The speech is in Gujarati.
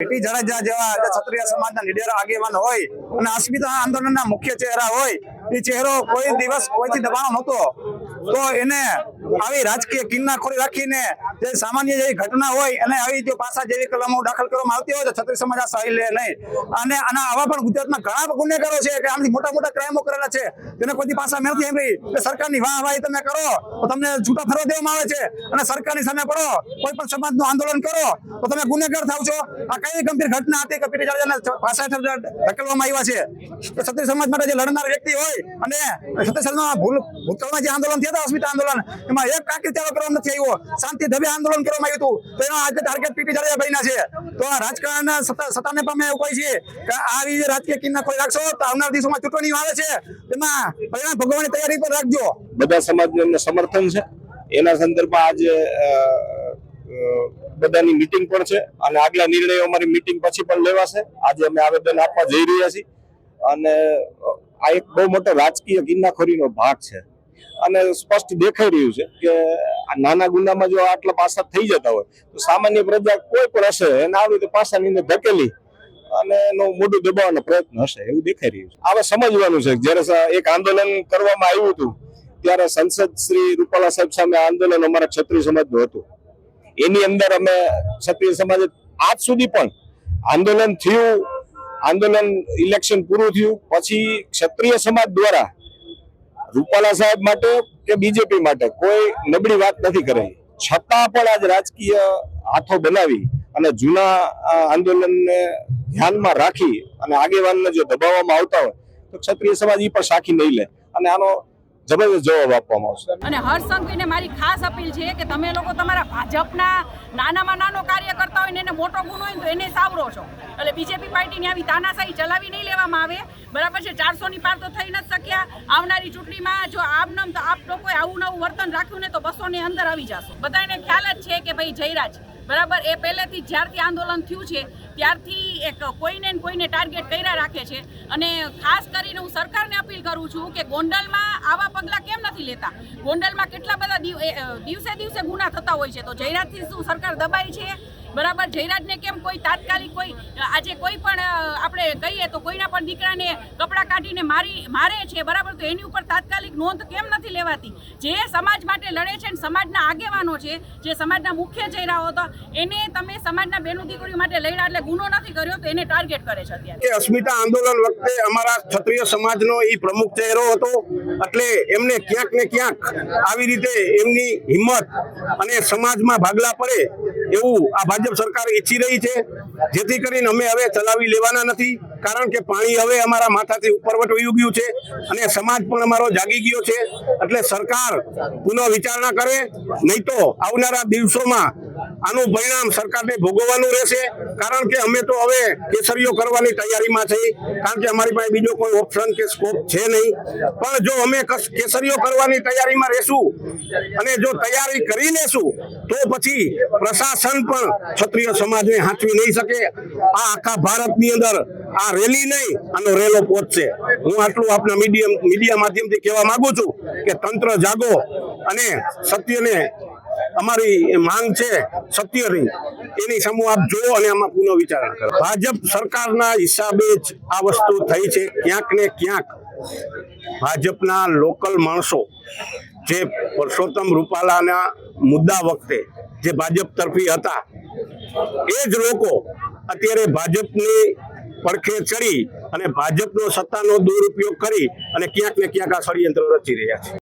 ટી જાડેજા જેવા ક્ષત્રિય સમાજના લીડર, આગેવાન હોય અને અસ્મિતા આંદોલનના મુખ્ય ચહેરા હોય. એ ચહેરો કોઈ દિવસ કોઈથી દબાણો નહોતો. તો એને આવી રાજકીય કિન્નાખોરી રાખીને જે સામાન્ય જેવી ઘટના હોય અને આવી જો પાસા જેવી કલમો દાખલ કરવામાં આવતી હોય તો છત્રી સમાજ આ સહી લે નહીં. અને આના આવા પણ ગુજરાતમાં ઘણા ગુનેગારો છે કે આમથી મોટા મોટા ક્રાઇમો કરેલા છે. તેને કોઈ પાસા મેળતી એમ રહી સરકારની વાહ વાહી તમે કરો, તો તમને છૂટા ફરવા દેવામાં આવે છે. અને સરકારની સામે પડો, કોઈ પણ સમાજનું આંદોલન કરો, તો તમે ગુનેગાર થાવ છો. આ કઈ ગંભીર ઘટના હતી કે પીટી જાડેજાને પાસા ધકેલવામાં આવ્યા છે? તો ક્ષત્રિય સમાજ માટે જે લડનાર વ્યક્તિ હોય અને ક્ષત્રિય સમાજમાં ભૂલ, ભૂતકાળમાં જે આંદોલન થયા અસ્મિતા આંદોલન. એમાં એક કાંકરી ચાલો કરવામાં નથી શાંતિ ધબે આંદોલન કરવામાં આવ્યું તો એનો આજે ટાર્ગેટ પીટી જાડેજા બન્યા છે. તો આ રાજકારણના સત્તા સત્તાને પણ મેં કહી છે કે આવી રાજકીય કિન્ના કોઈ રાખશો તો આવનાર દિવસોમાં ચૂંટણી આવે છે. એમાં પરિણામ ભગવાનની તૈયારી પર રાખજો. બધા સમાજને સમર્થન છે. એના સંદર્ભમાં આજે બધાની મીટિંગ પણ છે અને આગલા નિર્ણયો અમારી મીટિંગ પછી પણ લેવાશે. આજે અમે આવેદન આપવા જઈ રહ્યા છીએ. અને આ એક બહુ મોટો રાજકીય ગિન્નાખોરીનો ભાગ છે. અને સ્પષ્ટ દેખાઈ રહ્યું છે કે આ નાના ગુનામાં જો આટલા પાસા થઈ જતા હોય, તો સામાન્ય પ્રજા કોઈ પણ હશે એને આવી રીતે પાસાની ધકેલી અને એનું મોઢું દબાવવાનો પ્રયત્ન હશે, એવું દેખાઈ રહ્યું છે. હવે સમજવાનું છે જ્યારે એક આંદોલન કરવામાં આવ્યું હતું, ત્યારે સંસદ શ્રી રૂપાલા સાહેબ સામે આંદોલન અમારા ક્ષત્રિય સમાજનું હતું. એની અંદર અમે ક્ષત્રિય સમાજે આજ સુધી પણ આંદોલન થયું, આંદોલન ઇલેક્શન પૂરું થયું, પછી ક્ષત્રિય સમાજ દ્વારા રૂપાલા સાહેબ માટે કે બીજેપી માટે કોઈ નબળી વાત નથી કરી છતાં પણ આજ રાજકીય હાથો બનાવી અને જૂના આંદોલનને ધ્યાનમાં રાખી અને આગેવાનને જો દબાવવામાં આવતા હોય, તો ક્ષત્રિય સમાજ એ પણ સાખી નહીં લે. અને આનો જબરદસ્ત જવાબ આપવામાં આવશે. અને હર્ષ સંઘવીને મારી ખાસ અપીલ છે કે તમે લોકો તમારા ભાજપના નાનામાં નાનો કાર્ય કરતા હોય ને એને મોટો ગુનો હોય તો એને સાવરો છો. એટલે બીજેપી પાર્ટીની આવી તાનાશાહી ચલાવી નહીં લેવામાં આવે. બરાબર છે ચારસો ની પાર તો થઈ નથી શક્યા. આવનારી ચૂંટણીમાં જો આપનમ તો આપ લોકોએ આવું નવું વર્તન રાખ્યું ને તો બસો ની અંદર આવી જશો. બધાને ખ્યાલ જ છે કે ભાઈ જયરાજ બરાબર? એ પહેલેથી જ્યારથી આંદોલન થયું છે, ત્યારથી એક કોઈને કોઈને ટાર્ગેટ કર્યા રાખે છે. અને ખાસ કરીને હું સરકારને અપીલ કરું છું કે ગોંડલમાં આવા પગલાં કેમ નથી લેતા? ગોંડલમાં કેટલા બધા દિવ- દિવસે દિવસે ગુના થતા હોય છે. તો જયરાજથી શું સરકાર દબાઈ છે? બરાબર? જયરાજને કેમ કોઈ તાત્કાલિક કોઈ, આજે કોઈ પણ આપણે કહીએ તો કોઈના પણ દીકરાને કપડાં કાઢીને મારી, મારે છે, બરાબર? તો એની ઉપર તાત્કાલિક નોંધ કેમ નથી લેવાતી? જે સમાજ માટે લડે છે ને સમાજના આગેવાનો છે, જે સમાજના મુખ્ય ચહેરાઓ હતા એને તમે સમાજના બેનું દીકરીઓ માટે લડ્યા એટલે ગુનો નથી કર્યો, તો એને ટાર્ગેટ કરે છે અત્યારે. અસ્મિતા આંદોલન વખતે અમારા ક્ષત્રિય સમાજનો એ પ્રમુખ ચહેરો હતો, એટલે એમને ક્યાંક ને ક્યાંક આવી રીતે એમની હિંમત અને સમાજમાં ભાગલા પડે એવું આ ભાજપ સરકાર ઈચ્છી રહી છે, જેથી કરીને અમે હવે ચલાવી લેવાના નથી. કારણ કે પાણી હવે અમારા માથાથી ઉપરવટ વયું ગયું છે અને સમાજ પણ અમારો જાગી ગયો છે. એટલે સરકાર પુનઃ વિચારણા કરે, નહીં તો આવનારા દિવસોમાં આનું પરિણામ સરકારને ભોગવવાનું રહેશે. કારણ કે અમે તો હવે કેસરીઓ કરવાની તૈયારીમાં છીએ કારણ કે અમારી પાસે બીજો કોઈ ઓપ્શન કે સ્કોપ છે નહીં. પણ જો અમે કેસરીઓ કરવાની તૈયારીમાં રહેશું અને જો તૈયારી કરી લેશું, તો પછી પ્રશાસન પણ ક્ષત્રિય સમાજને હાંચવી નહીં શકે. આ આખા ભારતની અંદર આ રેલી નહીં, આનો રેલો પહોંચશે હું આટલું આપના મીડિયમ, મીડિયા માધ્યમથી કહેવા માંગુ છું કે તંત્ર જાગો અને સત્યને અમારી માંગ છે સત્યની. એની સમૂહ આપ જોયો અને આમાં પુનઃ વિચારણા કરો. ભાજપ સરકારના હિસાબે જ આ વસ્તુ થઈ છે ક્યાંક ને ક્યાંક. ભાજપના લોકલ માણસો જે પરસોત્તમ રૂપાલાના મુદ્દા વખતે જે ભાજપ તરફી હતા, એ જ લોકો અત્યારે ભાજપની પડખે ચડી અને ભાજપનો સત્તાનો દુરુપયોગ કરી અને ક્યાંક ને ક્યાંક આ ષડયંત્ર રચી રહ્યા છે.